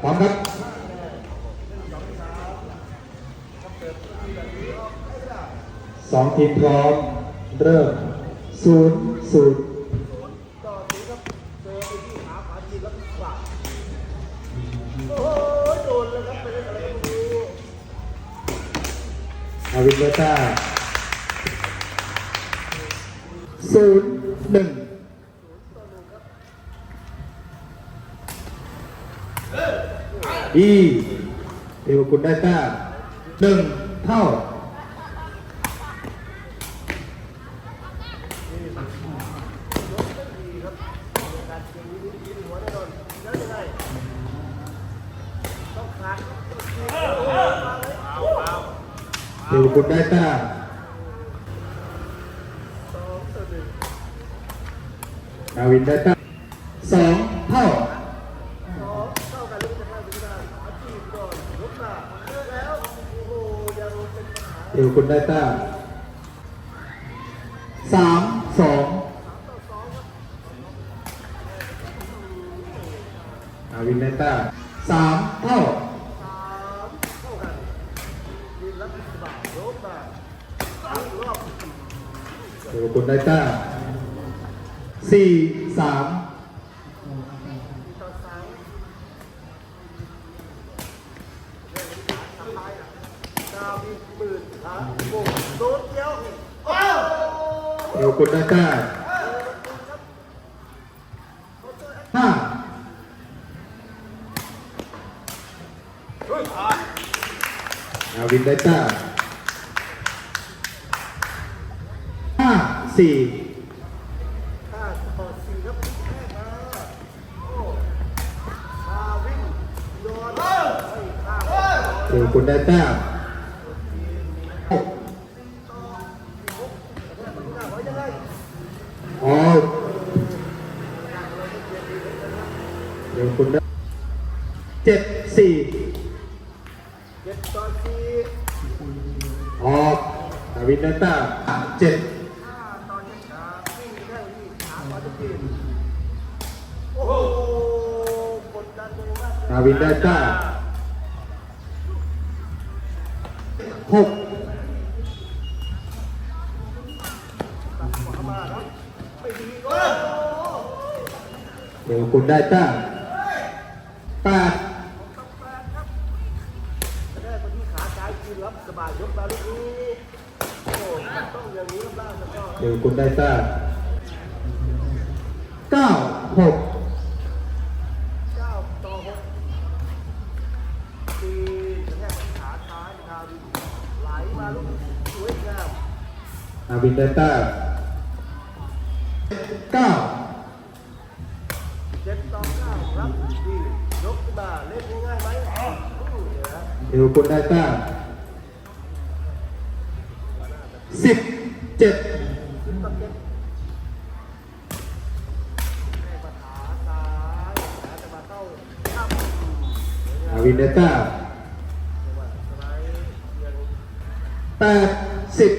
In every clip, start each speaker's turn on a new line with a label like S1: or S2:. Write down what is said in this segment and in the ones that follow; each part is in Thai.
S1: พร้อมครับสองทีมพร้อม เริ่มศูนย์ศูนย์อาวินเบต้าศูนย์หนึ่ง ดีเอวคุณได้แต้มหนึ่งเท่าเอวคุณได้แต้มนาวินได้แต้มสองเท่า เอว คุณได้แต้มสามสองอาวินได้แต้มสามเท่าเอวคุณได้แต้มสี่สาม อวคุณได้แต้มห้าอาวินได้แต้มห้าสี่เอวคุณได้แต้มหกออก เอวคุณได้เจ็ดสี่ออกอาวินได้แต้มเจ็ดอาวินได้แต้มหกเดี๋ยวคุณได้แต้ม เดี๋ยวคุณได้แต้มเก้าหกอาวินได้แต้มเก้า
S2: เจ็ดต่อเก้าครับดียกขึ้นมาเล่นง่ายๆไหมอืมเดี๋ยวนะ
S1: เดี๋ยวคุณได้แต้มสิบเจ็ด
S2: สิบต่อเจ็ดแม่ปัญหาซ้ายนะจะมาเข้าข้าม
S1: อาวินได้แต้ม
S2: จังหวะสไลด์ยัง
S1: แปดสิบ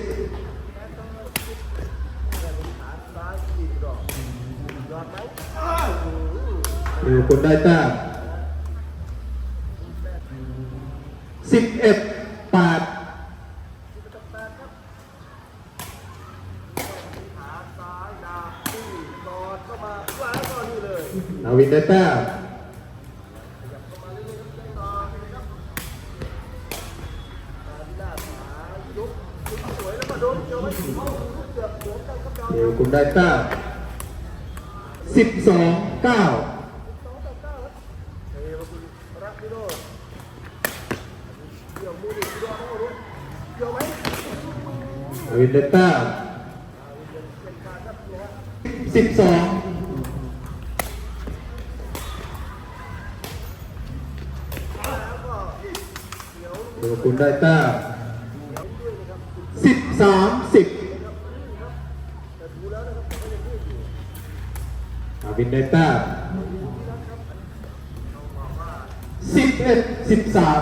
S2: ดีดอยอดไหมอ้าวอืม
S1: เดี๋ยวคุณได้แต้มสิบเอ็ดแปด
S2: สิบต่อแปดครั คุ
S1: ณได้ต้มสิบสองเก้า
S2: สองต่อเก้าครับเฮ้ยมาคุณรักพี่โรจน์เกี่ยวมือดิพี่โรจน์เด
S1: ต้า
S2: รครับเนี่ยฮะ
S1: สิบสองคุณได้ต้ม
S2: ด้วยนะครับ
S1: สิบสามสิบ
S2: แต่ดูแล้วนะครับก็ยังยืดอยู่
S1: อา วินได้แต้มสิบเอ็ดสิบสาม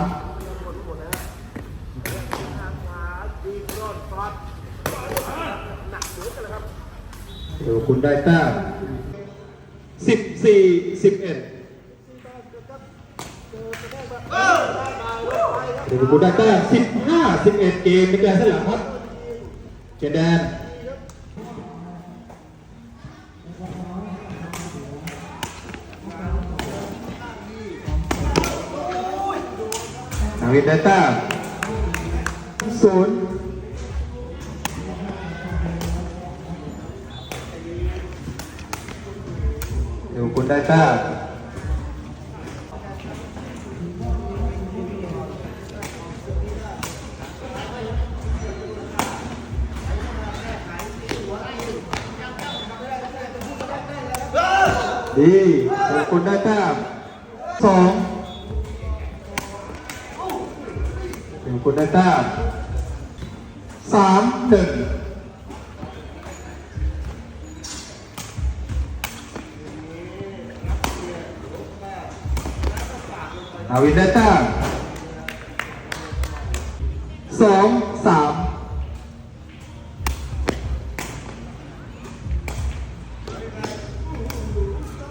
S2: เดี๋
S1: ยวคุณได้แต้มสิบสี่สิบเอ็ด
S2: เดี๋
S1: ยวกูได้แต้มสิบห้าสิบเอ็ดเกมเป็นการเส้นหลังครับเจแดน วินได้แต้มศูนย์เดี๋ยวคุณได้แต้มดีขอบคุณได้แต้มสอง คุณได้แต้มสามหนึ่งอาวินได้แต้มสองสาม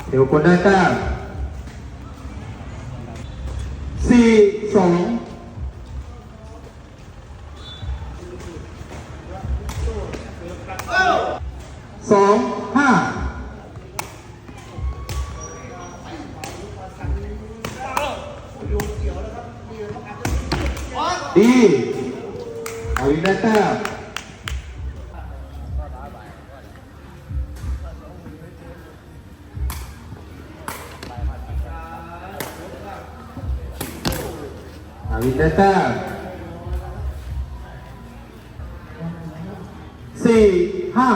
S1: เดี๋ยวคนได้แต้มสี่สอง ดีอาวินได้แต้มอาวินได้แต้มสี่ห้า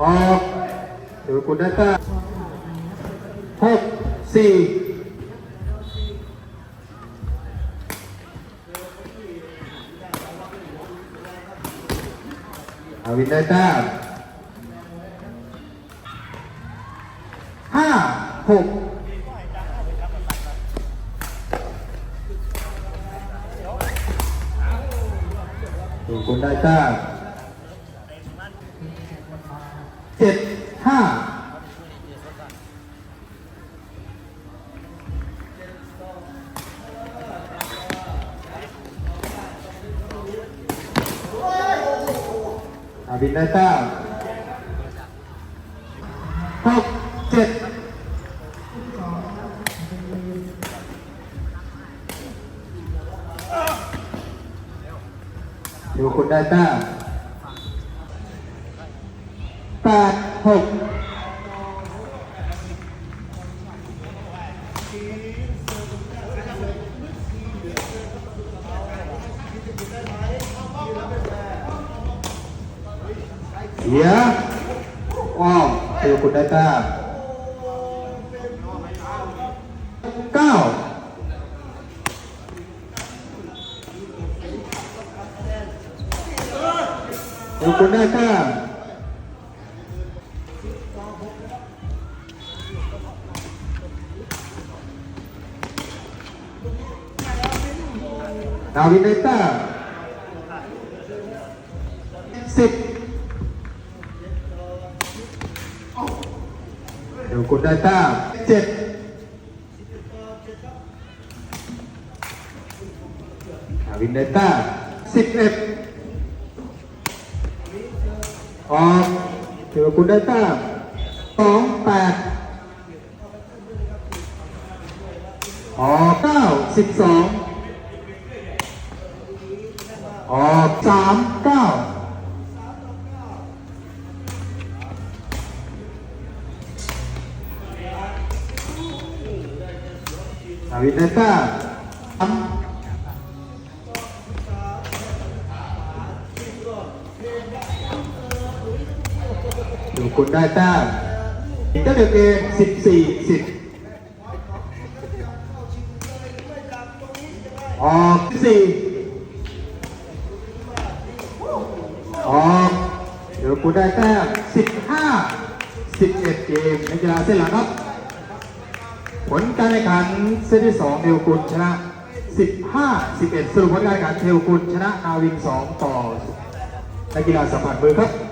S1: ออกเดี๋ยวคุณได้แต้มหกสี่ วินได้แต้มห้าหกเดี๋ยวคุณได้แต้ม อาวินได้เก้าหกเจ็ดดูคุณได้เก้า เสียอ้อมเดี๋ยวคุณได้แต้มเก้าเดี๋ยวคุณได้แต้มดาวินได้แต้มสิบ เดี๋ยวคุณได้แต้มเจ็ดดาวินได้แต้มสิบเอ็ดออกเดี๋ยวคุณได้แต้มสองแปดออกเก้าสิบสองออกสามเก้า ดาวินได้แต้มสาดี๋ยวคุณได้แต้มอีกตั้งเดียวเกมสิบสี่สิบออกสี่ออกเดี๋ยวคุณได้แต้มสิบห้าสิบเอ็ดเกมในกีฬาเส้นหลังครับ ผลการแข่งขันเซตที่สองเทวกุลชนะ 15 11 สรุปผลการแข่งขันเทวกุลชนะนาวิน 2 ต่อนักกีฬาสัมผัสมือครับ